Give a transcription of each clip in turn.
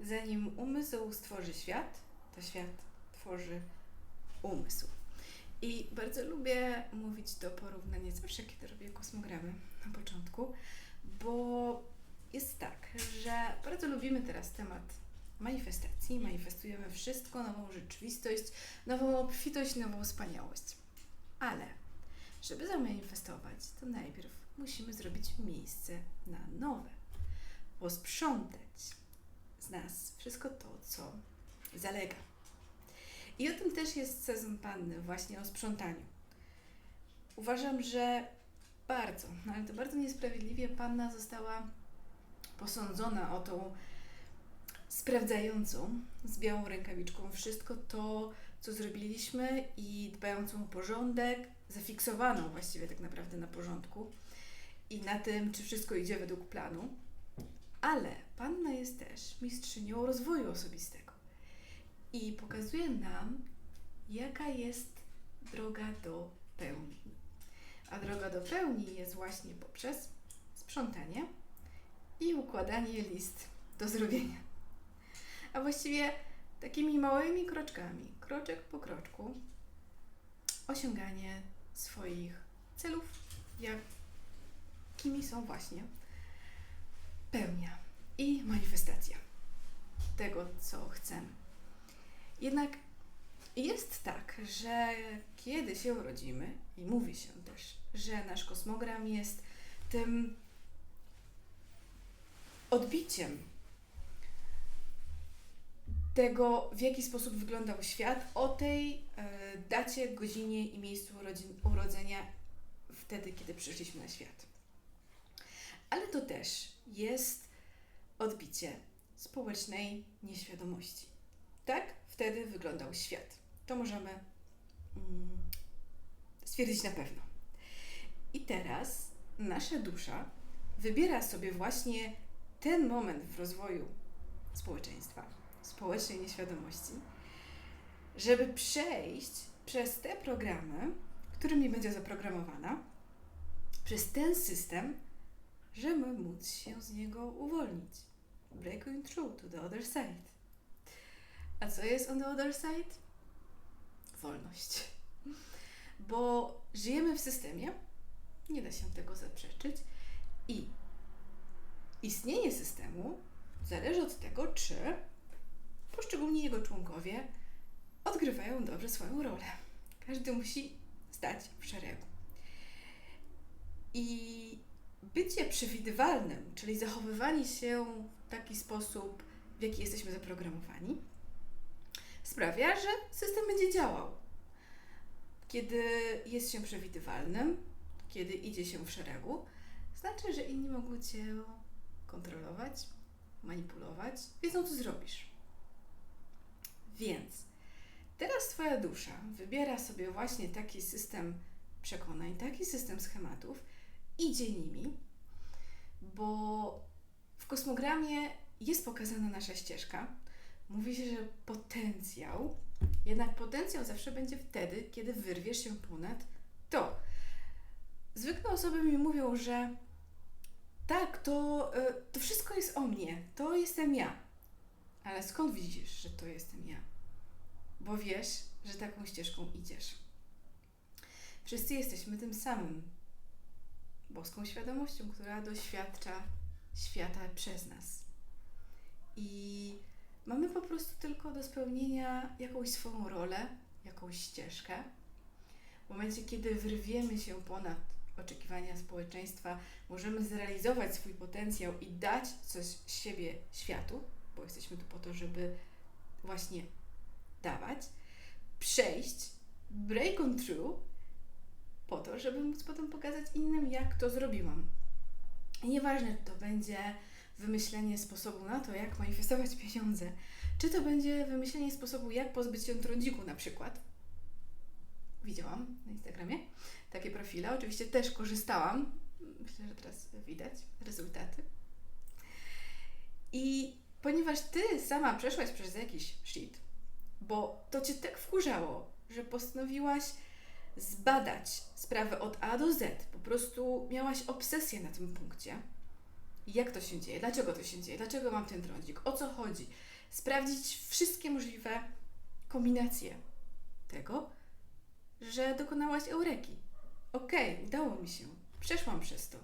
zanim umysł stworzy świat, to świat tworzy umysł. I bardzo lubię mówić to porównanie zawsze, kiedy robię kosmogramy na początku, bo jest tak, że bardzo lubimy teraz temat manifestacji. Manifestujemy wszystko, nową rzeczywistość, nową obfitość, nową wspaniałość. Ale żeby zamanifestować, to najpierw musimy zrobić miejsce na nowe. Posprzątać z nas wszystko to, co zalega. I o tym też jest sezon panny, właśnie o sprzątaniu. Uważam, że bardzo, no ale to bardzo niesprawiedliwie panna została posądzona o tą sprawdzającą z białą rękawiczką wszystko to, co zrobiliśmy i dbającą o porządek, zafiksowaną właściwie tak naprawdę na porządku i na tym, czy wszystko idzie według planu. Ale panna jest też mistrzynią rozwoju osobistego i pokazuje nam, jaka jest droga do pełni. A droga do pełni jest właśnie poprzez sprzątanie i układanie list do zrobienia. A właściwie takimi małymi kroczkami, kroczek po kroczku, osiąganie swoich celów, jakimi są właśnie pełnia i manifestacja tego, co chcemy. Jednak jest tak, że kiedy się urodzimy, i mówi się też, że nasz kosmogram jest tym odbiciem tego, w jaki sposób wyglądał świat o tej e, dacie, godzinie i miejscu urodzenia wtedy, kiedy przyszliśmy na świat. Ale to też jest odbicie społecznej nieświadomości. Tak wtedy wyglądał świat. To możemy mm, stwierdzić na pewno. I teraz nasza dusza wybiera sobie właśnie ten moment w rozwoju społeczeństwa, społecznej nieświadomości, żeby przejść przez te programy, którymi będzie zaprogramowana, przez ten system, żeby móc się z niego uwolnić. Breaking through to the other side. A co jest on the other side? Wolność. Bo żyjemy w systemie, nie da się tego zaprzeczyć, i istnienie systemu zależy od tego, czy poszczególni jego członkowie odgrywają dobrze swoją rolę. Każdy musi stać w szeregu. I bycie przewidywalnym, czyli zachowywanie się w taki sposób, w jaki jesteśmy zaprogramowani, sprawia, że system będzie działał. Kiedy jest się przewidywalnym, kiedy idzie się w szeregu, znaczy, że inni mogą Cię kontrolować, manipulować, wiedzą, co zrobisz. Więc teraz Twoja dusza wybiera sobie właśnie taki system przekonań, taki system schematów, idzie nimi, bo w kosmogramie jest pokazana nasza ścieżka. Mówi się, że potencjał, jednak potencjał zawsze będzie wtedy, kiedy wyrwiesz się ponad to. Zwykle osoby mi mówią, że tak, to, y, to wszystko jest o mnie, to jestem ja. Ale skąd widzisz, że to jestem ja? Bo wiesz, że taką ścieżką idziesz. Wszyscy jesteśmy tym samym boską świadomością, która doświadcza świata przez nas. I mamy po prostu tylko do spełnienia jakąś swoją rolę, jakąś ścieżkę. W momencie, kiedy wyrwiemy się ponad oczekiwania społeczeństwa, możemy zrealizować swój potencjał i dać coś z siebie światu, bo jesteśmy tu po to, żeby właśnie dawać, przejść, break on through, po to, żeby móc potem pokazać innym, jak to zrobiłam. Nieważne, czy to będzie wymyślenie sposobu na to, jak manifestować pieniądze, czy to będzie wymyślenie sposobu, jak pozbyć się trądziku na przykład. Widziałam na Instagramie takie profile. Oczywiście też korzystałam. Myślę, że teraz widać rezultaty. I ponieważ Ty sama przeszłaś przez jakiś shit, bo to Cię tak wkurzało, że postanowiłaś zbadać sprawę od A do Z, po prostu miałaś obsesję na tym punkcie, jak to się dzieje, dlaczego to się dzieje, dlaczego mam ten trądzik, o co chodzi. Sprawdzić wszystkie możliwe kombinacje tego, że dokonałaś eureki. Okej, okay, udało mi się, przeszłam przez to.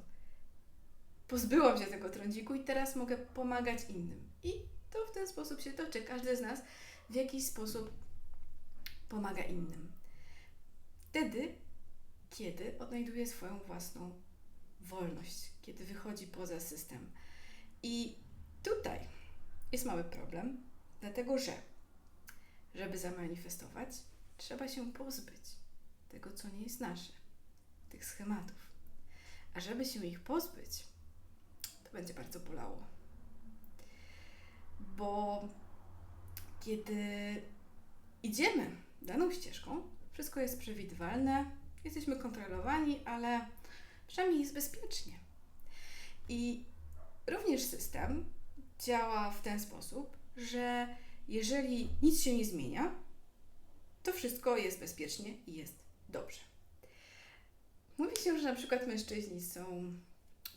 Pozbyłam się tego trądziku i teraz mogę pomagać innym. I to w ten sposób się toczy. Każdy z nas w jakiś sposób pomaga innym. Wtedy, kiedy odnajduje swoją własną wolność, kiedy wychodzi poza system. I tutaj jest mały problem, dlatego że, żeby zamanifestować, trzeba się pozbyć tego, co nie jest nasze, tych schematów. A żeby się ich pozbyć, to będzie bardzo bolało. Bo kiedy idziemy daną ścieżką, wszystko jest przewidywalne, jesteśmy kontrolowani, ale przynajmniej jest bezpiecznie. I również system działa w ten sposób, że jeżeli nic się nie zmienia, to wszystko jest bezpiecznie i jest dobrze. Mówi się, że na przykład mężczyźni są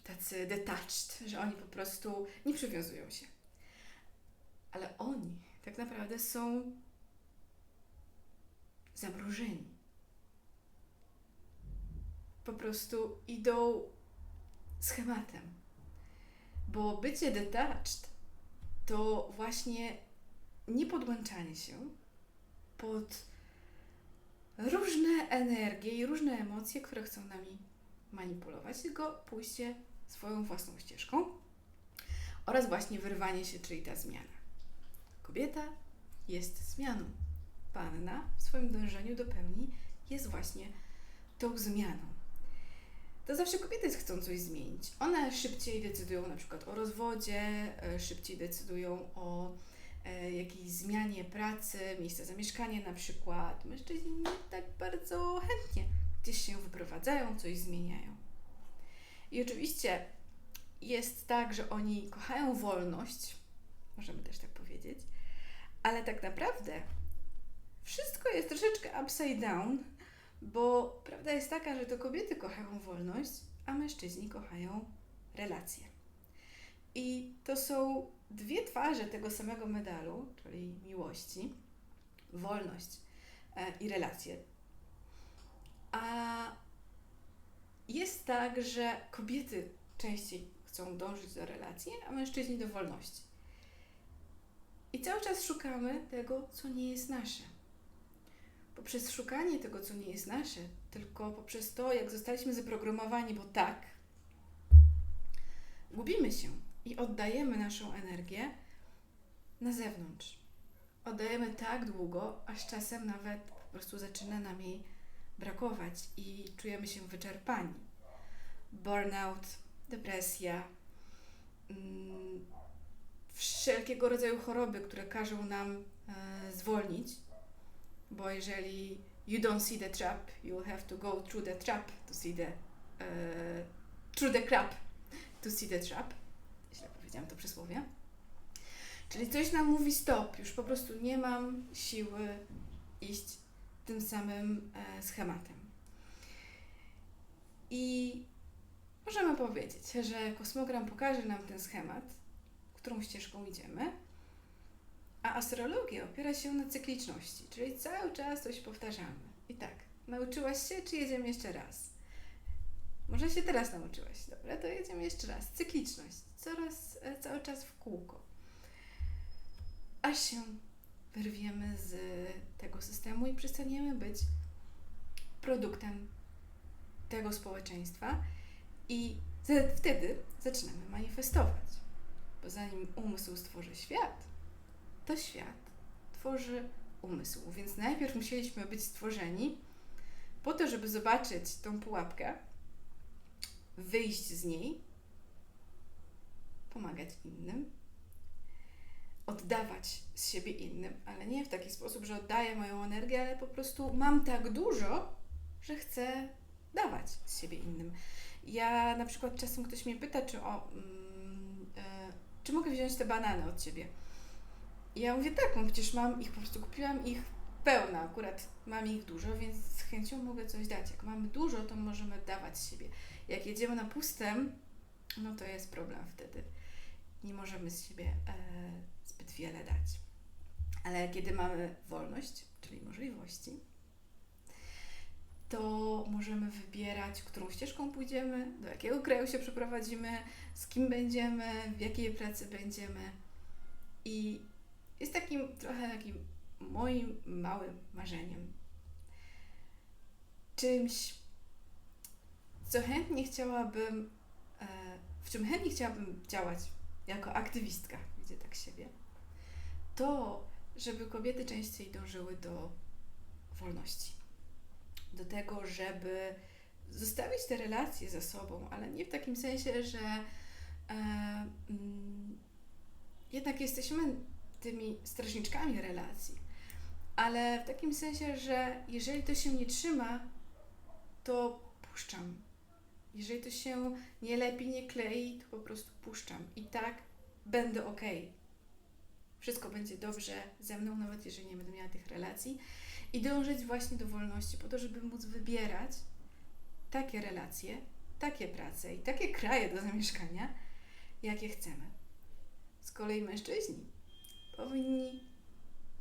tacy detached, że oni po prostu nie przywiązują się. Ale oni tak naprawdę są zamrożeni. Po prostu idą schematem. Bo bycie detached to właśnie nie podłączanie się pod różne energie i różne emocje, które chcą nami manipulować, tylko pójście swoją własną ścieżką oraz właśnie wyrwanie się, czyli ta zmiana. Kobieta jest zmianą. Panna w swoim dążeniu do pełni jest właśnie tą zmianą. To zawsze kobiety chcą coś zmienić. One szybciej decydują na przykład o rozwodzie, e, szybciej decydują o e, jakiejś zmianie pracy, miejsca zamieszkania na przykład. Mężczyźni nie tak bardzo chętnie gdzieś się wyprowadzają, coś zmieniają. I oczywiście jest tak, że oni kochają wolność, możemy też tak powiedzieć, ale tak naprawdę wszystko jest troszeczkę upside down, bo prawda jest taka, że to kobiety kochają wolność, a mężczyźni kochają relacje. I to są dwie twarze tego samego medalu, czyli miłości, wolność e, i relacje. A jest tak, że kobiety częściej chcą dążyć do relacji, a mężczyźni do wolności. I cały czas szukamy tego, co nie jest nasze. Poprzez szukanie tego, co nie jest nasze, tylko poprzez to, jak zostaliśmy zaprogramowani, bo tak, gubimy się i oddajemy naszą energię na zewnątrz. Oddajemy tak długo, aż czasem nawet po prostu zaczyna nam jej brakować i czujemy się wyczerpani. Burnout, depresja, mm, wszelkiego rodzaju choroby, które każą nam e, zwolnić, bo jeżeli you don't see the trap, you will have to go through the trap to see the e, through the crap to see the trap. Źle powiedziałam to przysłowie. Czyli coś nam mówi stop, już po prostu nie mam siły iść tym samym e, schematem. I możemy powiedzieć, że kosmogram pokaże nam ten schemat, którą ścieżką idziemy, a astrologia opiera się na cykliczności, czyli cały czas coś powtarzamy. I tak, nauczyłaś się, czy jedziemy jeszcze raz? Może się teraz nauczyłaś, dobra, to jedziemy jeszcze raz. Cykliczność, coraz, e, cały czas w kółko. Aż się wyrwiemy z tego systemu i przestaniemy być produktem tego społeczeństwa i wtedy zaczynamy manifestować. Bo zanim umysł stworzy świat, to świat tworzy umysł. Więc najpierw musieliśmy być stworzeni po to, żeby zobaczyć tą pułapkę, wyjść z niej, pomagać innym, oddawać z siebie innym, ale nie w taki sposób, że oddaję moją energię, ale po prostu mam tak dużo, że chcę dawać z siebie innym. Ja na przykład czasem ktoś mnie pyta, czy o. Mm, e, czy mogę wziąć te banany od ciebie? I ja mówię, tak, no przecież mam ich, po prostu kupiłam ich pełno, akurat mam ich dużo, więc z chęcią mogę coś dać. Jak mamy dużo, to możemy dawać siebie. Jak jedziemy na pustym, no to jest problem wtedy. Nie możemy z siebie e, zbyt wiele dać. Ale kiedy mamy wolność, czyli możliwości, to możemy wybierać, którą ścieżką pójdziemy, do jakiego kraju się przeprowadzimy, z kim będziemy, w jakiej pracy będziemy. I jest takim trochę takim moim małym marzeniem. Czymś, co chętnie chciałabym, e, w czym chętnie chciałabym działać jako aktywistka, widzę tak siebie, to, żeby kobiety częściej dążyły do wolności. Do tego, żeby zostawić te relacje ze sobą, ale nie w takim sensie, że e, mm, jednak jesteśmy tymi strażniczkami relacji, ale w takim sensie, że jeżeli to się nie trzyma, to puszczam. Jeżeli to się nie lepi, nie klei, to po prostu puszczam. I tak będę ok. Wszystko będzie dobrze ze mną, nawet jeżeli nie będę miała tych relacji. I dążyć właśnie do wolności, po to, żeby móc wybierać takie relacje, takie prace i takie kraje do zamieszkania, jakie chcemy. Z kolei mężczyźni powinni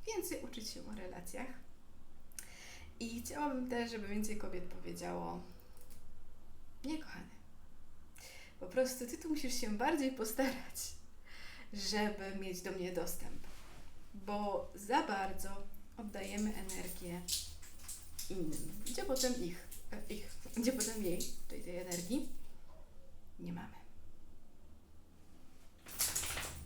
więcej uczyć się o relacjach. I chciałabym też, żeby więcej kobiet powiedziało: Nie, kochany. Po prostu ty tu musisz się bardziej postarać, żeby mieć do mnie dostęp. Bo za bardzo oddajemy energię innym. Gdzie potem ich, e, ich gdzie potem jej, czyli tej energii, nie mamy.